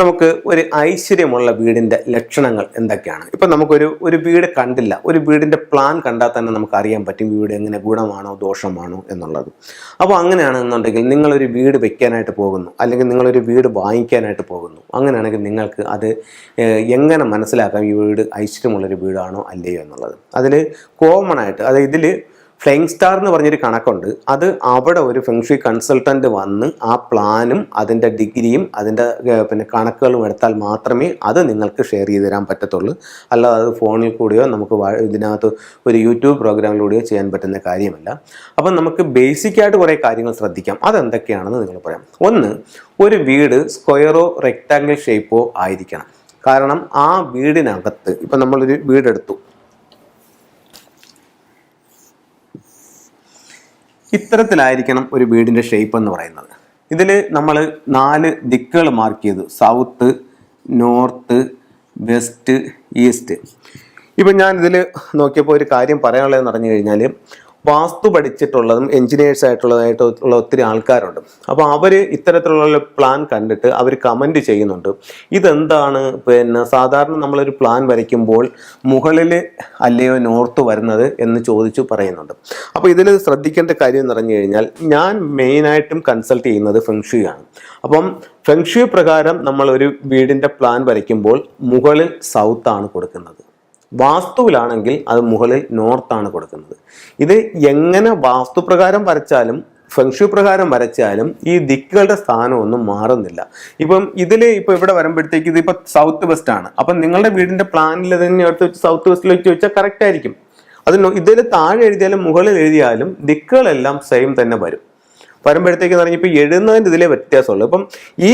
നമുക്ക് ഒരു ഐശ്വര്യമുള്ള വീടിന്റെ ലക്ഷണങ്ങൾ എന്തൊക്കെയാണ്? ഇപ്പം നമുക്കൊരു ഒരു വീട് കണ്ടില്ല. ഒരു വീടിന്റെ പ്ലാൻ കണ്ടാൽ തന്നെ നമുക്ക് അറിയാൻ പറ്റും വീട് എങ്ങനെ ഗുണമാണോ ദോഷമാണോ എന്നുള്ളത്. അപ്പോൾ അങ്ങനെയാണെന്നുണ്ടെങ്കിൽ നിങ്ങളൊരു വീട് വെക്കാനായിട്ട് പോകുന്നു. അല്ലെങ്കിൽ നിങ്ങളൊരു വീട് വാങ്ങിക്കാനായിട്ട് പോകുന്നു. അങ്ങനെയാണെങ്കിൽ നിങ്ങൾക്ക് അത് എങ്ങനെ മനസ്സിലാക്കാം ഈ വീട് ഐശ്വര്യമുള്ളൊരു വീടാണോ അല്ലയോ എന്നുള്ളത്. അതിൽ കോമൺ ആയിട്ട് അത് ഇതിൽ ഫ്ലൈങ് സ്റ്റാർ എന്ന് പറഞ്ഞൊരു കണക്കുണ്ട്. അത് അവിടെ ഒരു ഫെങ്ഷി കൺസൾട്ടന്റ് വന്ന് ആ പ്ലാനും അതിന്റെ ഡിഗ്രിയും അതിന്റെ പിന്നെ കണക്കുകളും എടുത്താൽ മാത്രമേ അത് നിങ്ങൾക്ക് ഷെയർ ചെയ്ത് തരാൻ പറ്റത്തുള്ളൂ. അല്ലാതെ അത് ഫോണിൽ കൂടിയോ നമുക്ക് ഇതിനകത്ത് ഒരു യൂട്യൂബ് പ്രോഗ്രാമിലൂടെയോ ചെയ്യാൻ പറ്റുന്ന കാര്യമല്ല. അപ്പം നമുക്ക് ബേസിക്കായിട്ട് കുറേ കാര്യങ്ങൾ ശ്രദ്ധിക്കാം. അതെന്തൊക്കെയാണെന്ന് നിങ്ങൾ പറയാം. ഒന്ന് ഒരു വീട് സ്ക്വയറോ റെക്റ്റാങ്കിൾ ഷേപ്പോ ആയിരിക്കണം. കാരണം ആ വീടിനകത്ത് ഇപ്പം നമ്മളൊരു വീടെടുത്തു. ഇത്തരത്തിലായിരിക്കണം ഒരു വീടിന്റെ ഷേപ്പ് എന്ന് പറയുന്നത്. ഇതിൽ നമ്മൾ നാല് ദിക്കുകൾ മാർക്ക് ചെയ്തു. സൗത്ത് നോർത്ത് വെസ്റ്റ് ഈസ്റ്റ് ഇപ്പം ഞാൻ ഇതിൽ നോക്കിയപ്പോൾ ഒരു കാര്യം പറയാനുള്ളതെന്ന് പറഞ്ഞു കഴിഞ്ഞാൽ വാസ്തു പഠിച്ചിട്ടുള്ളതും എൻജിനീയേഴ്സ് ആയിട്ടുള്ളതായിട്ടുള്ള ഒത്തിരി ആൾക്കാരുണ്ട്. അപ്പോൾ അവർ ഇത്തരത്തിലുള്ള പ്ലാൻ കണ്ടിട്ട് അവർ കമന്റ് ചെയ്യുന്നുണ്ട്. ഇതെന്താണ്? പിന്നെ സാധാരണ നമ്മളൊരു പ്ലാൻ വരയ്ക്കുമ്പോൾ മുകളിൽ അല്ലയോ നോർത്ത് വരുന്നത് എന്ന് ചോദിച്ചു പറയുന്നുണ്ട്. അപ്പോൾ ഇതിൽ ശ്രദ്ധിക്കേണ്ട കാര്യം എന്ന് പറഞ്ഞു കഴിഞ്ഞാൽ ഞാൻ മെയിനായിട്ടും കൺസൾട്ട് ചെയ്യുന്നത് ഫെങ്ഷു ആണ്. അപ്പം ഫെങ്ഷു പ്രകാരം നമ്മളൊരു വീടിന്റെ പ്ലാൻ വരയ്ക്കുമ്പോൾ മുകളിൽ സൗത്താണ് കൊടുക്കുന്നത്. വാസ്തുവിലാണെങ്കിൽ അത് മുകളിൽ നോർത്താണ് കൊടുക്കുന്നത്. ഇത് എങ്ങനെ വാസ്തുപ്രകാരം വരച്ചാലും ഫെങ്ഷു പ്രകാരം വരച്ചാലും ഈ ദിക്കുകളുടെ സ്ഥാനമൊന്നും മാറുന്നില്ല. ഇപ്പം ഇതിൽ ഇപ്പം ഇവിടെ വരുമ്പോഴത്തേക്ക് ഇതിപ്പോ സൗത്ത് വെസ്റ്റ് ആണ്. അപ്പം നിങ്ങളുടെ വീടിന്റെ പ്ലാനിൽ തന്നെ എടുത്ത് വെച്ച് സൗത്ത് വെസ്റ്റിലേക്ക് വെച്ചാൽ കറക്റ്റ് ആയിരിക്കും. അത് ഇതിൽ താഴെ എഴുതിയാലും മുകളിൽ എഴുതിയാലും ദിക്കുകളെല്ലാം സെയിം തന്നെ വരും. വരുമ്പോഴത്തേക്ക് പറഞ്ഞാൽ ഇപ്പൊ എഴുതുന്നതിന്റെ ഇതിലെ വ്യത്യാസമുള്ളൂ. ഇപ്പം ഈ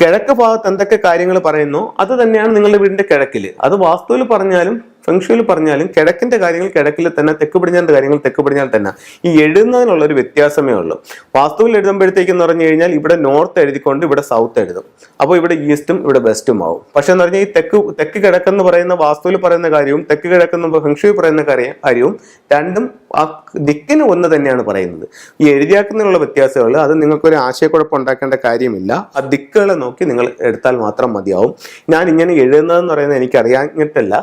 കിഴക്ക് ഭാഗത്ത് എന്തൊക്കെ കാര്യങ്ങൾ പറയുന്നു അത് തന്നെയാണ് നിങ്ങളുടെ വീടിന്റെ കിഴക്കിൽ അത് വാസ്തുവിൽ പറഞ്ഞാലും ഫെങ്ഷുവിൽ പറഞ്ഞാലും കിഴക്കിന്റെ കാര്യങ്ങൾ കിഴക്കിൽ തന്നെ തെക്ക് പടിഞ്ഞാറിന്റെ കാര്യങ്ങൾ തെക്ക് പടിഞ്ഞാൽ തന്നെ. ഈ എഴുതുന്നതിനുള്ള ഒരു വ്യത്യാസമേ ഉള്ളൂ. വാസ്തുവിൽ എഴുതുമ്പോഴത്തേക്ക് എന്ന് പറഞ്ഞു കഴിഞ്ഞാൽ ഇവിടെ നോർത്ത് എഴുതിക്കൊണ്ട് ഇവിടെ സൗത്ത് എഴുതും. അപ്പോൾ ഇവിടെ ഈസ്റ്റും ഇവിടെ വെസ്റ്റും ആവും. പക്ഷെ എന്ന് പറഞ്ഞാൽ ഈ തെക്ക് തെക്ക് കിഴക്കെന്ന് പറയുന്ന വാസ്തുവിൽ പറയുന്ന കാര്യവും തെക്ക് കിഴക്കെന്ന് ഫെങ്ഷുവിൽ പറയുന്ന കാര്യം കാര്യവും രണ്ടും ആ ദിക്കിന് ഒന്ന് തന്നെയാണ് പറയുന്നത്. ഈ എഴുതിയാക്കുന്നതിനുള്ള വ്യത്യാസമേ ഉള്ളൂ അത് നിങ്ങൾക്കൊരു ആശയക്കുഴപ്പം ഉണ്ടാക്കേണ്ട കാര്യമില്ല. ആ ദിക്കുകളെ നോക്കി നിങ്ങൾ എടുത്താൽ മാത്രം മതിയാവും. ഞാൻ ഇങ്ങനെ എഴുതുന്നതെന്ന് പറയുന്നത് എനിക്ക് അറിയാഞ്ഞിട്ടല്ല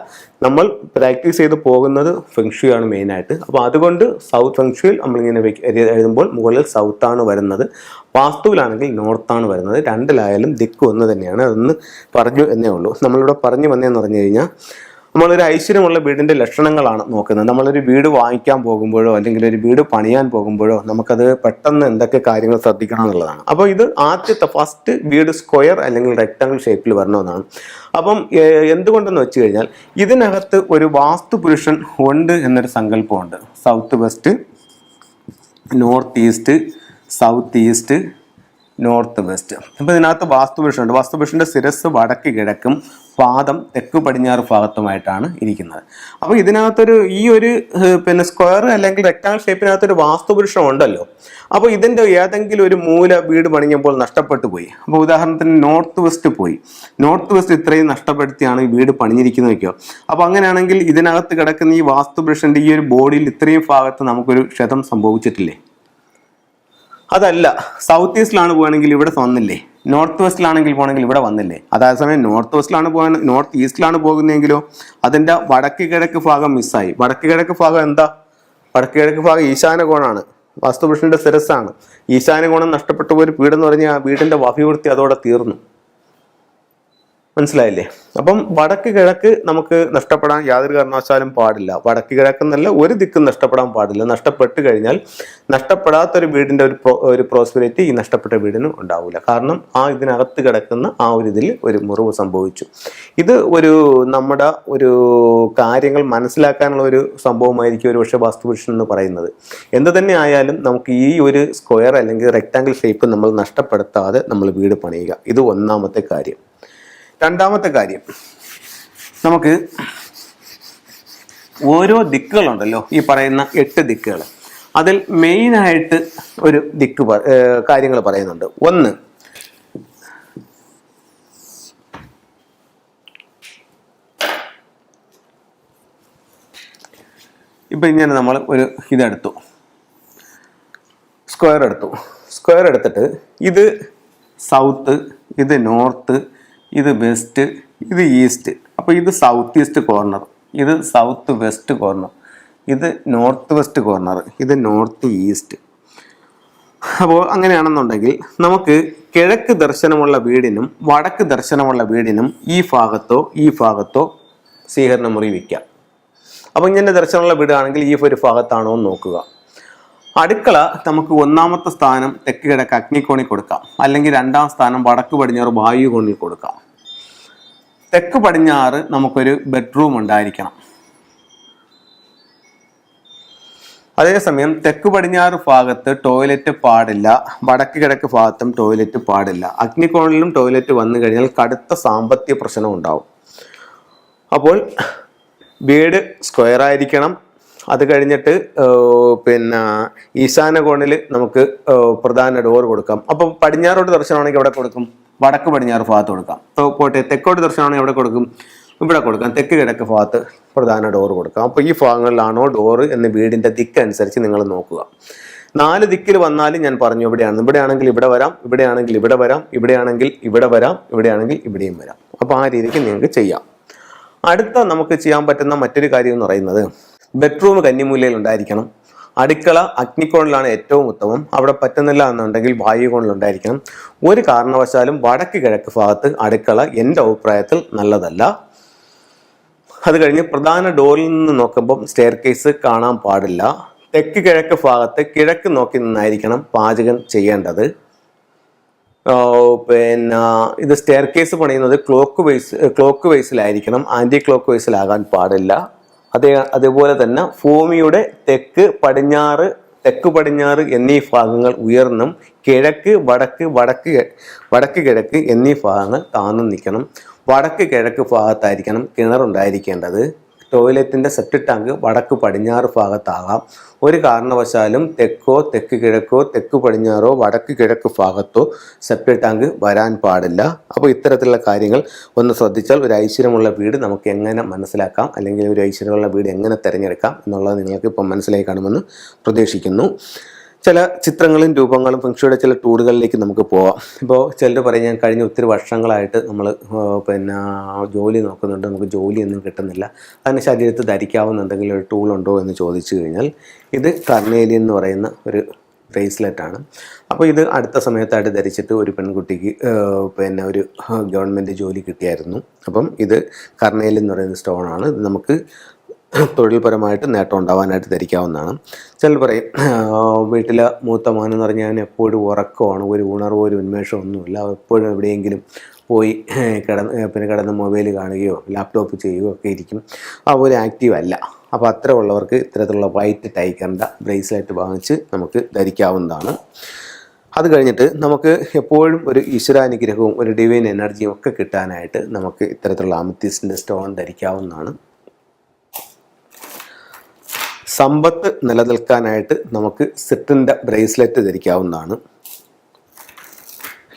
നമ്മൾ പ്രാക്ടീസ് ചെയ്ത് പോകുന്നത് ഫെങ്ഷു ആണ് മെയിനായിട്ട് അപ്പോൾ അതുകൊണ്ട് സൗത്ത് ഫെങ്ഷുവിൽ നമ്മളിങ്ങനെ എഴുതുമ്പോൾ മുകളിൽ സൗത്താണ് വരുന്നത്. വാസ്തുവിലാണെങ്കിൽ നോർത്താണ് വരുന്നത്. രണ്ടിലായാലും ദിക്ക് ഒന്ന് തന്നെയാണ്. അതൊന്ന് പറഞ്ഞു എന്നേ ഉള്ളൂ. നമ്മളിവിടെ പറഞ്ഞു വന്നതെന്ന് പറഞ്ഞു കഴിഞ്ഞാൽ നമ്മളൊരു ഐശ്വര്യമുള്ള വീടിന്റെ ലക്ഷണങ്ങളാണ് നോക്കുന്നത്. നമ്മളൊരു വീട് വാങ്ങിക്കാൻ പോകുമ്പോഴോ അല്ലെങ്കിൽ ഒരു വീട് പണിയാൻ പോകുമ്പോഴോ നമുക്കത് പെട്ടെന്ന് എന്തൊക്കെ കാര്യങ്ങൾ ശ്രദ്ധിക്കണം എന്നുള്ളതാണ്. അപ്പോൾ ഇത് ആദ്യത്തെ ഫസ്റ്റ് വീട് സ്ക്വയർ അല്ലെങ്കിൽ റെക്ടാങ്കിൾ ഷേപ്പിൽ വരണമെന്നാണ് അപ്പം എന്തുകൊണ്ടെന്ന് വെച്ച് കഴിഞ്ഞാൽ ഇതിനകത്ത് ഒരു വാസ്തു പുരുഷൻ ഉണ്ട് എന്നൊരു സങ്കല്പമുണ്ട്. South west north east south east north west അപ്പോൾ ഇതിനകത്ത് വാസ്തുപുരുഷനുണ്ട്. വാസ്തുപുരുഷന്റെ ശിരസ് വടക്ക് കിഴക്കും പാദം തെക്ക് പടിഞ്ഞാറ് ഭാഗത്തുമായിട്ടാണ് ഇരിക്കുന്നത്. അപ്പോൾ ഇതിനകത്തൊരു ഈ ഒരു പിന്നെ സ്ക്വയർ അല്ലെങ്കിൽ റെക്ടാങ്കിൾ ഷേപ്പിനകത്തൊരു വാസ്തുപുരുഷം ഉണ്ടല്ലോ. അപ്പോൾ ഇതിന്റെ ഏതെങ്കിലും ഒരു മൂല വീട് പണിഞ്ഞപ്പോൾ നഷ്ടപ്പെട്ടു പോയി. അപ്പോൾ ഉദാഹരണത്തിന് നോർത്ത് വെസ്റ്റ് പോയി. നോർത്ത് വെസ്റ്റ് ഇത്രയും നഷ്ടപ്പെടുത്തിയാണ് ഈ വീട് പണിഞ്ഞിരിക്കുന്നത് വയ്ക്കുക അപ്പോൾ അങ്ങനെയാണെങ്കിൽ ഇതിനകത്ത് കിടക്കുന്ന ഈ വാസ്തുപുരുഷന്റെ ഈ ഒരു ബോഡിയിൽ ഇത്രയും ഭാഗത്ത് നമുക്കൊരു ക്ഷതം സംഭവിച്ചിട്ടില്ലേ? അതല്ല. സൗത്ത് ഈസ്റ്റിലാണ് പോകണമെങ്കിൽ ഇവിടെ വന്നില്ലേ? നോർത്ത് വെസ്റ്റിലാണെങ്കിൽ പോകണമെങ്കിൽ ഇവിടെ വന്നില്ലേ? അതേസമയം നോർത്ത് വെസ്റ്റിലാണ് പോകാൻ നോർത്ത് ഈസ്റ്റിലാണ് പോകുന്നതെങ്കിലോ അതിന്റെ വടക്ക് കിഴക്ക് ഭാഗം മിസ്സായി. വടക്ക് കിഴക്ക് ഭാഗം എന്താ? വടക്ക് കിഴക്ക് ഭാഗം ഈശാന കോണാണ്. വാസ്തുപുരുഷന്റെ ശിരസ്സാണ് ഈശാന കോണം നഷ്ടപ്പെട്ടു പോയൊരു വീടെന്ന് പറഞ്ഞാൽ ആ വീടിന്റെ അഭിവൃദ്ധി അതോടെ തീർന്നു. മനസ്സിലായില്ലേ? അപ്പം വടക്ക് കിഴക്ക് നമുക്ക് നഷ്ടപ്പെടാൻ യാതൊരു കാരണവശാലും പാടില്ല. വടക്ക് കിഴക്കെന്നല്ല ഒരു ദിക്കും നഷ്ടപ്പെടാൻ പാടില്ല. നഷ്ടപ്പെട്ട് കഴിഞ്ഞാൽ നഷ്ടപ്പെടാത്തൊരു വീടിന്റെ ഒരു ഒരു പ്രോസ്പെരിറ്റി ഈ നഷ്ടപ്പെട്ട വീടിന് ഉണ്ടാവില്ല കാരണം ആ ഇതിനകത്ത് കിടക്കുന്ന ആ ഒരു ഇതിൽ ഒരു മുറിവ് സംഭവിച്ചു. ഇത് ഒരു നമ്മുടെ ഒരു കാര്യങ്ങൾ മനസ്സിലാക്കാനുള്ള ഒരു സംഭവമായിരിക്കും ഒരു പക്ഷേ വാസ്തുപുരുഷൻ എന്ന് പറയുന്നത്. എന്ത് തന്നെ ആയാലും നമുക്ക് ഈ ഒരു സ്ക്വയർ അല്ലെങ്കിൽ റെക്റ്റാങ്കിൾ ഷേപ്പ് നമ്മൾ നഷ്ടപ്പെടുത്താതെ നമ്മൾ വീട് പണിയുക. ഇത് ഒന്നാമത്തെ കാര്യം. രണ്ടാമത്തെ കാര്യം. നമുക്ക് ഓരോ ദിക്കുകളുണ്ടല്ലോ ഈ പറയുന്ന എട്ട് ദിക്കുകൾ അതിൽ മെയിനായിട്ട് ഒരു ദിക്ക് കാര്യങ്ങൾ പറയുന്നുണ്ട്. ഒന്ന് ഇപ്പം ഇങ്ങനെ നമ്മൾ ഒരു ഇതെടുത്തു. സ്ക്വയർ എടുത്തു. സ്ക്വയർ എടുത്തിട്ട് ഇത് സൗത്ത് ഇത് നോർത്ത് ഇത് വെസ്റ്റ് ഇത് ഈസ്റ്റ്. അപ്പോൾ ഇത് സൗത്ത് ഈസ്റ്റ് കോർണർ ഇത് സൗത്ത് വെസ്റ്റ് കോർണർ ഇത് നോർത്ത് വെസ്റ്റ് കോർണർ ഇത് നോർത്ത് ഈസ്റ്റ് അപ്പോൾ അങ്ങനെയാണെന്നുണ്ടെങ്കിൽ നമുക്ക് കിഴക്ക് ദർശനമുള്ള വീടിനും വടക്ക് ദർശനമുള്ള വീടിനും ഈ ഭാഗത്തോ ഈ ഭാഗത്തോ സ്വീകരണ മുറി വയ്ക്കാം. അപ്പോൾ ഇങ്ങനെ ദർശനമുള്ള വീടാണെങ്കിൽ ഈ ഒരു ഭാഗത്താണോ എന്ന് നോക്കുക. അടുക്കള നമുക്ക് ഒന്നാമത്തെ സ്ഥാനം തെക്ക് കിഴക്ക് അഗ്നിക്കോണിൽ കൊടുക്കാം. അല്ലെങ്കിൽ രണ്ടാം സ്ഥാനം വടക്ക് പടിഞ്ഞാറ് വായു കോണിൽ കൊടുക്കാം. തെക്ക് പടിഞ്ഞാറ് നമുക്കൊരു ബെഡ്റൂം ഉണ്ടായിരിക്കണം. അതേസമയം തെക്ക് പടിഞ്ഞാറ് ഭാഗത്ത് ടോയ്ലറ്റ് പാടില്ല. വടക്ക് കിഴക്ക് ഭാഗത്തും ടോയ്ലറ്റ് പാടില്ല. അഗ്നികോണിലും ടോയ്ലറ്റ് വന്നു കഴിഞ്ഞാൽ കടുത്ത സാമ്പത്തിക പ്രശ്നം ഉണ്ടാവും. അപ്പോൾ വീട് സ്ക്വയർ ആയിരിക്കണം. അത് കഴിഞ്ഞിട്ട് പിന്നെ ഈശാന കോണിൽ നമുക്ക് പ്രധാന ഡോർ കൊടുക്കാം. അപ്പോൾ പടിഞ്ഞാറോട്ട് ദർശനമാണെങ്കിൽ എവിടെ കൊടുക്കും? വടക്ക് പടിഞ്ഞാറ് ഭാഗത്ത് കൊടുക്കാം. ഇപ്പോൾ പോട്ടെ തെക്കോട്ട് ദർശനമാണെങ്കിൽ എവിടെ കൊടുക്കും? ഇവിടെ കൊടുക്കാം. തെക്ക് കിഴക്ക് ഭാഗത്ത് പ്രധാന ഡോർ കൊടുക്കാം. അപ്പോൾ ഈ ഭാഗങ്ങളിലാണോ ഡോറ് എന്ന് വീടിന്റെ ദിക്കനുസരിച്ച് നിങ്ങൾ നോക്കുക. നാല് ദിക്കിൽ വന്നാലും ഞാൻ പറഞ്ഞു ഇവിടെയാണ്. ഇവിടെയാണെങ്കിൽ ഇവിടെ വരാം ഇവിടെയാണെങ്കിൽ ഇവിടെ വരാം ഇവിടെയാണെങ്കിൽ ഇവിടെ വരാം ഇവിടെയാണെങ്കിൽ ഇവിടെയും വരാം. അപ്പോൾ ആ രീതിക്ക് നിങ്ങൾക്ക് ചെയ്യാം. അടുത്ത നമുക്ക് ചെയ്യാൻ പറ്റുന്ന മറ്റൊരു കാര്യം എന്ന് പറയുന്നത് ബെഡ്റൂം കന്നിമൂലയിൽ ഉണ്ടായിരിക്കണം അടുക്കള അഗ്നിക്കോണിലാണ് ഏറ്റവും ഉത്തമം. അവിടെ പറ്റുന്നില്ല എന്നുണ്ടെങ്കിൽ വായുകോണിൽ ഉണ്ടായിരിക്കണം ഒരു കാരണവശാലും വടക്ക് കിഴക്ക് ഭാഗത്ത് അടുക്കള എന്റെ അഭിപ്രായത്തിൽ നല്ലതല്ല. അത് കഴിഞ്ഞ് പ്രധാന ഡോറിൽ നിന്ന് നോക്കുമ്പം സ്റ്റെയർ കേസ് കാണാൻ പാടില്ല. തെക്ക് കിഴക്ക് ഭാഗത്ത് കിഴക്ക് നോക്കി നിന്നായിരിക്കണം പാചകം ചെയ്യേണ്ടത്. പിന്നെ ഇത് സ്റ്റെയർ കേസ് പണിയുന്നത് ക്ലോക്ക് വൈസ് ക്ലോക്ക് വൈസിലായിരിക്കണം ആന്റി ക്ലോക്ക് വൈസിലാകാൻ പാടില്ല. അതേ അതേപോലെ തന്നെ ഭൂമിയുടെ തെക്ക് പടിഞ്ഞാറ് തെക്ക് പടിഞ്ഞാറ് എന്നീ ഭാഗങ്ങൾ ഉയർന്നും കിഴക്ക് വടക്ക് വടക്ക് വടക്ക് കിഴക്ക് എന്നീ ഭാഗങ്ങൾ താന്നും നിൽക്കണം. വടക്ക് കിഴക്ക് ഭാഗത്തായിരിക്കണം കിണറുണ്ടായിരിക്കേണ്ടത്. ടോയ്ലറ്റിന്റെ സെപ്റ്റിക് ടാങ്ക് വടക്ക് പടിഞ്ഞാറ് ഭാഗത്താകാം. ഒരു കാരണവശാലും തെക്കോ തെക്ക് കിഴക്കോ തെക്ക് പടിഞ്ഞാറോ വടക്ക് കിഴക്ക് ഭാഗത്തോ സെപ്റ്റ് ടാങ്ക് വരാൻ പാടില്ല. അപ്പോൾ ഇത്തരത്തിലുള്ള കാര്യങ്ങൾ ഒന്ന് ശ്രദ്ധിച്ചാൽ ഒരു ഐശ്വര്യമുള്ള വീട് നമുക്ക് എങ്ങനെ മനസ്സിലാക്കാം അല്ലെങ്കിൽ ഒരു ഐശ്വര്യമുള്ള വീട് എങ്ങനെ തിരഞ്ഞെടുക്കാം എന്നുള്ളത് നിങ്ങൾക്ക് ഇപ്പം മനസ്സിലായി കാണുമെന്ന് പ്രതീക്ഷിക്കുന്നു. ചില ചിത്രങ്ങളും രൂപങ്ങളും ഫെങ്ഷുയുടെ ചില ടൂളുകളിലേക്ക് നമുക്ക് പോവാം. ഇപ്പോൾ ചിലർ പറയും ഞാൻ കഴിഞ്ഞ ഒത്തിരി വർഷങ്ങളായിട്ട് നമ്മൾ പിന്നെ ജോലി നോക്കുന്നുണ്ട്. നമുക്ക് ജോലിയൊന്നും കിട്ടുന്നില്ല. അതിന് ശരീരത്ത് ധരിക്കാവുന്ന എന്തെങ്കിലും ഒരു ടൂൾ ഉണ്ടോ എന്ന് ചോദിച്ചു കഴിഞ്ഞാൽ ഇത് കർണേലിയൻ എന്ന് പറയുന്ന ഒരു ബ്രേസ്ലെറ്റ് ആണ്. അപ്പോൾ ഇത് അടുത്ത സമയത്തായിട്ട് ധരിച്ചിട്ട് ഒരു പെൺകുട്ടിക്ക് പിന്നെ ഒരു ഗവൺമെന്റ് ജോലി കിട്ടിയായിരുന്നു. അപ്പം ഇത് കർണേലി എന്ന് പറയുന്ന സ്റ്റോണാണ് ഇത് നമുക്ക് തൊഴിൽപരമായിട്ട് നേട്ടം ഉണ്ടാവാനായിട്ട് ധരിക്കാവുന്നതാണ്. ചിലർ പറയും വീട്ടിലെ മൂത്ത മോൻ എന്ന് പറഞ്ഞാൽ എപ്പോഴും ഉറക്കമാണ് ഒരു ഉണർവോ ഒരു ഉന്മേഷമോ ഒന്നുമില്ല. എപ്പോഴും എവിടെയെങ്കിലും പോയി കിടന്ന് പിന്നെ കിടന്ന് മൊബൈൽ കാണുകയോ ലാപ്ടോപ്പ് ചെയ്യുകയോ ഒക്കെ ഇരിക്കും. അതുപോലെ ആക്റ്റീവ് അല്ല. അപ്പോൾ അത്ര ഉള്ളവർക്ക് ഇത്തരത്തിലുള്ള വൈറ്റ് ടൈക്കണ്ട ബ്രേസ്ലെറ്റ് വാങ്ങിച്ച് നമുക്ക് ധരിക്കാവുന്നതാണ്. അത് കഴിഞ്ഞിട്ട് നമുക്ക് എപ്പോഴും ഒരു ഈശ്വരാനുഗ്രഹവും ഒരു ഡിവൈൻ എനർജിയും ഒക്കെ കിട്ടാനായിട്ട് നമുക്ക് ഇത്തരത്തിലുള്ള അമിത്യസിന്റെ സ്റ്റോൺ ധരിക്കാവുന്നതാണ്. സമ്പത്ത് നിലനിൽക്കാനായിട്ട് നമുക്ക് സിട്ടിന്റെ ബ്രേസ്ലെറ്റ് ധരിക്കാവുന്നതാണ്.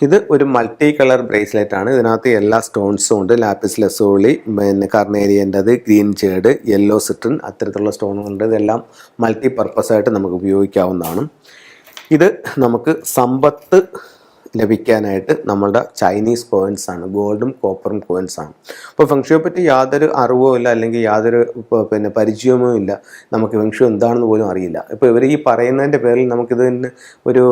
ഇത് ഒരു മൾട്ടി കളർ ബ്രേസ്ലെറ്റ് ആണ് ഇതിനകത്ത് എല്ലാ സ്റ്റോൺസും ഉണ്ട്. ലാപ്പിസ് ലസോളി പിന്നെ കർണേരിയന്റെത് ഗ്രീൻ ചേഡ് യെല്ലോ സിട്രിൻ അത്തരത്തിലുള്ള സ്റ്റോണുകളുണ്ട്. ഇതെല്ലാം മൾട്ടി പർപ്പസ് ആയിട്ട് നമുക്ക് ഉപയോഗിക്കാവുന്നതാണ്. ഇത് നമുക്ക് സമ്പത്ത് ലഭിക്കാനായിട്ട് നമ്മളുടെ ചൈനീസ് കോയിൻസ് ആണ് ഗോൾഡും കോപ്പറും കോയിൻസ് ആണ്. അപ്പോൾ ഫെങ്ഷുയെ പറ്റി യാതൊരു അറിവോ ഇല്ല അല്ലെങ്കിൽ യാതൊരു പിന്നെ പരിചയമോ ഇല്ല നമുക്ക് ഫെങ്ഷു എന്താണെന്ന് പോലും അറിയില്ല. ഇപ്പോൾ ഇവർ ഈ പറയുന്നതിന്റെ പേരിൽ നമുക്കിതിന് ഒരു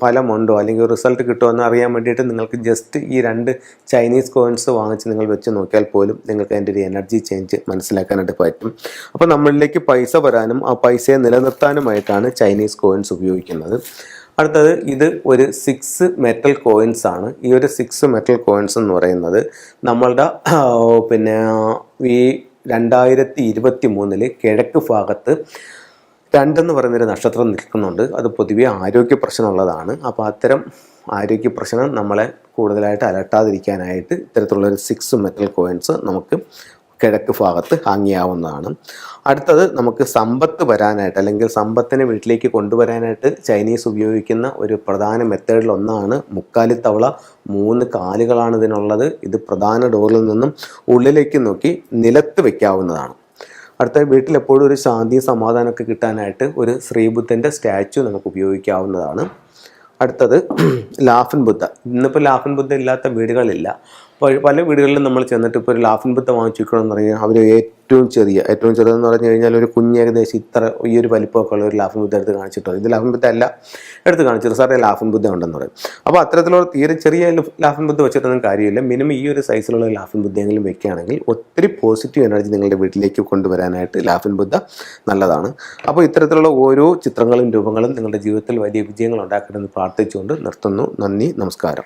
ഫലമുണ്ടോ അല്ലെങ്കിൽ റിസൾട്ട് കിട്ടുമോ എന്ന് അറിയാൻ വേണ്ടിയിട്ട് നിങ്ങൾക്ക് ജസ്റ്റ് ഈ രണ്ട് ചൈനീസ് കോയിൻസ് വാങ്ങിച്ച് നിങ്ങൾ വെച്ച് നോക്കിയാൽ പോലും നിങ്ങൾക്ക് അതിന്റെ ഒരു എനർജി ചേഞ്ച് മനസ്സിലാക്കാനായിട്ട് പറ്റും. അപ്പോൾ നമ്മളിലേക്ക് പൈസ വരാനും ആ പൈസയെ നിലനിർത്താനുമായിട്ടാണ് ചൈനീസ് കോയിൻസ് ഉപയോഗിക്കുന്നത്. അടുത്തത് ഇത് ഒരു സിക്സ് മെറ്റൽ കോയിൻസ് ആണ്. ഈ ഒരു സിക്സ് മെറ്റൽ കോയിൻസ് എന്ന് പറയുന്നത് നമ്മളുടെ പിന്നെ ഈ രണ്ടായിരത്തി ഇരുപത്തി മൂന്നിൽ കിഴക്ക് ഭാഗത്ത് രണ്ടെന്ന് പറയുന്നൊരു നക്ഷത്രം നിൽക്കുന്നുണ്ട്. അത് പൊതുവേ ആരോഗ്യ പ്രശ്നമുള്ളതാണ്. അപ്പോൾ അത്തരം ആരോഗ്യ പ്രശ്നം നമ്മളെ കൂടുതലായിട്ട് അലട്ടാതിരിക്കാനായിട്ട് ഇത്തരത്തിലുള്ളൊരു സിക്സ് മെറ്റൽ കോയിൻസ് നമുക്ക് കിഴക്ക് ഭാഗത്ത് ഹാങ്ങിയാവുന്നതാണ്. അടുത്തത് നമുക്ക് സമ്പത്ത് വരാനായിട്ട് അല്ലെങ്കിൽ സമ്പത്തിനെ വീട്ടിലേക്ക് കൊണ്ടുവരാനായിട്ട് ചൈനീസ് ഉപയോഗിക്കുന്ന ഒരു പ്രധാന മെത്തേഡിൽ ഒന്നാണ് മുക്കാലിത്തവള മൂന്ന് കാലുകളാണ് ഇതിനുള്ളത്. ഇത് പ്രധാന ഡോറിൽ നിന്നും ഉള്ളിലേക്ക് നോക്കി നിലത്ത് വയ്ക്കാവുന്നതാണ് അടുത്ത വീട്ടിലെപ്പോഴും ഒരു ശാന്തി സമാധാനമൊക്കെ കിട്ടാനായിട്ട് ഒരു ശ്രീബുദ്ധന്റെ സ്റ്റാച്ചു നമുക്ക് ഉപയോഗിക്കാവുന്നതാണ്. അടുത്തത് ലാഫൻ ബുദ്ധ. ഇന്നിപ്പോൾ ലാഫൻ ബുദ്ധ ഇല്ലാത്ത വീടുകളില്ല. പല വീടുകളിലും നമ്മൾ ചെന്നിട്ട് ഇപ്പോൾ ഒരു ലാഫിൻ ബുദ്ധ വാങ്ങിച്ചിരിക്കണമെന്ന് പറയുക അവർ ഏറ്റവും ചെറിയ ഏറ്റവും ചെറുതെന്ന് പറഞ്ഞു കഴിഞ്ഞാൽ ഒരു കുഞ്ഞ് ഏകദേശം ഇത്ര ഈ ഒരു വലിപ്പമൊക്കെ ഉള്ള ഒരു ലാഫിൻ ബുദ്ധ എടുത്ത് കാണിച്ചിട്ടോ. ഇത് ലാഫിൻ ബുദ്ധ അല്ല എടുത്ത് കാണിച്ചിട്ട് സാറേ ലാഫിൻ ബുദ്ധ ഉണ്ടെന്ന് പറയും. അപ്പോൾ അത്തരത്തിലുള്ള തീരെ ചെറിയ ലാഫിൻ ബുദ്ധ വെച്ചിട്ടൊന്നും കാര്യമില്ല. മിനിമം ഈ ഒരു സൈസിലുള്ള ലാഫിൻ ബുദ്ധയെങ്കിലും വെക്കുകയാണെങ്കിൽ ഒത്തിരി പോസിറ്റീവ് എനർജി നിങ്ങളുടെ വീട്ടിലേക്ക് കൊണ്ടുവരാനായിട്ട് ലാഫിൻ ബുദ്ധ നല്ലതാണ്. അപ്പോൾ ഇത്തരത്തിലുള്ള ഓരോ ചിത്രങ്ങളും രൂപങ്ങളും നിങ്ങളുടെ ജീവിതത്തിൽ വലിയ വിജയങ്ങൾ ഉണ്ടാക്കണമെന്ന് പ്രാർത്ഥിച്ചുകൊണ്ട് നിർത്തുന്നു. നന്ദി നമസ്കാരം.